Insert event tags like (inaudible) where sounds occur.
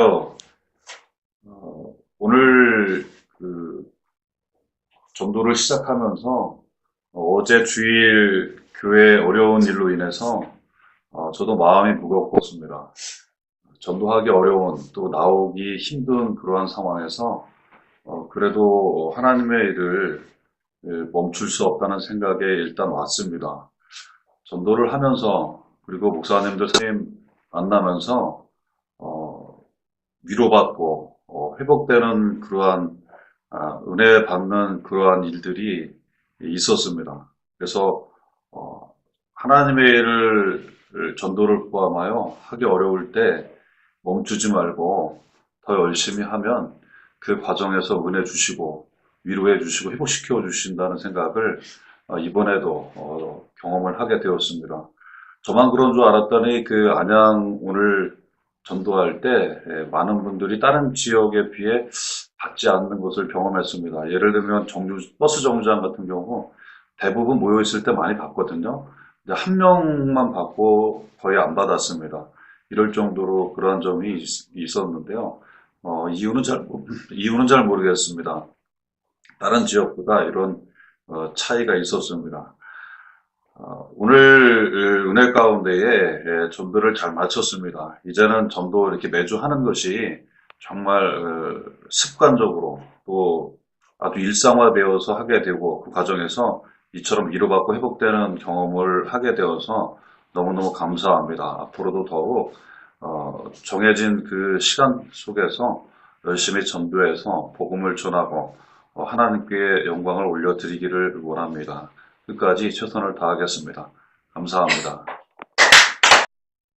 어, 어, 오늘 그 전도를 시작하면서 어, 제 주일 교회 어려운 일로 인해서 어, 저도 마음이 무겁습니다. 전도하기 어려운 또 나오기 힘든 그러한 상황에서 어, 그래도 하나님의 일을 예, 멈출 수 없다는 생각에 일단 왔습니다. 전도를 하면서 그리고 목사님들 선생님 만나면서 어, 위로받고 어, 회복되는 그러한 아, 은혜 받는 그러한 일들이 있었습니다. 그래서 어, 하나님의 일을 전도를 포함하여 하기 어려울 때 멈추지 말고 더 열심히 하면 그 과정에서 은혜 주시고 위로해 주시고 회복시켜 주신다는 생각을 어, 이번에도 어, 경험을 하게 되었습니다. 저만 그런 줄 알았더니 그 안양 오늘 전도할 때 예, 많은 분들이 다른 지역에 비해 받지 않는 것을 경험했습니다. 예를 들면 정류, 버스 정류장 같은 경우 대부분 모여 있을 때 많이 받거든요. 근데 한 명만 받고 거의 안 받았습니다. 이럴 정도로 그러한 점이 있- 있었는데요. 어, 이유는 잘 모- (laughs) 이유는 잘 모르겠습니다. 다른 지역보다 이런 어, 차이가 있었습니다. 어, 오늘 은혜 가운데에 예, 전도를 잘 마쳤습니다. 이제는 전도 이렇게 매주 하는 것이 정말 어, 습관적으로 또 아주 일상화되어서 하게 되고 그 과정에서 이처럼 위로받고 회복되는 경험을 하게 되어서 너무너무 감사합니다. 앞으로도 더욱 어, 정해진 그 시간 속에서 열심히 전도해서 복음을 전하고 어, 하나님께 영광을 올려드리기를 원합니다. 끝까지 최선을 다하겠습니다. 감사합니다.